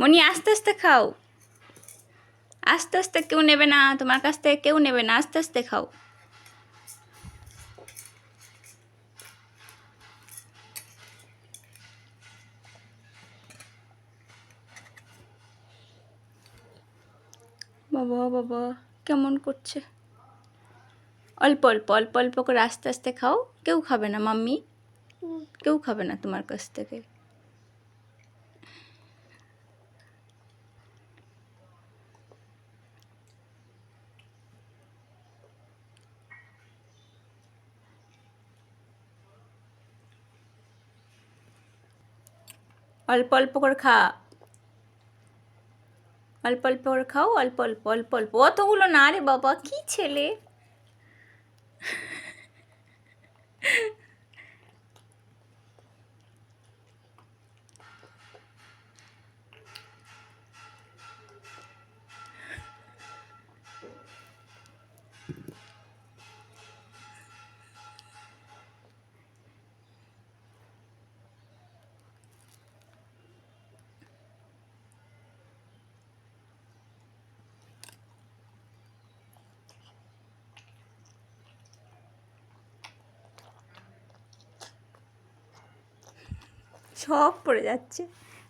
মনি আস্তে আস্তে খাও। আস্তে আস্তে কেউ নেবে না তোমার কাছ থেকে কেউ নেবে না আস্তে আস্তে খাও। বাবা বাবা কেমন করছে? অল্প অল্প অল্প অল্প করে আস্তে আস্তে খাও। কেউ খাবে না মাম্মি। কেউ খাবে না তোমার কাছ থেকে। অল্প অল্প করে খা। অল্প অল্প করে খাও, অল্প অল্প অল্প অল্প। অতগুলো না রে বাবা, কি ছেলে? সব পড়ে যাচ্ছে,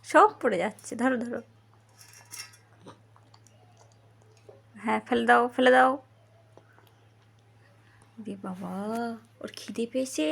সব পড়ে যাচ্ছে। ধরো ধরো। হ্যাঁ ফেলে দাও ফেলে দাও। বাবা, ওর খিদে পেয়েছে?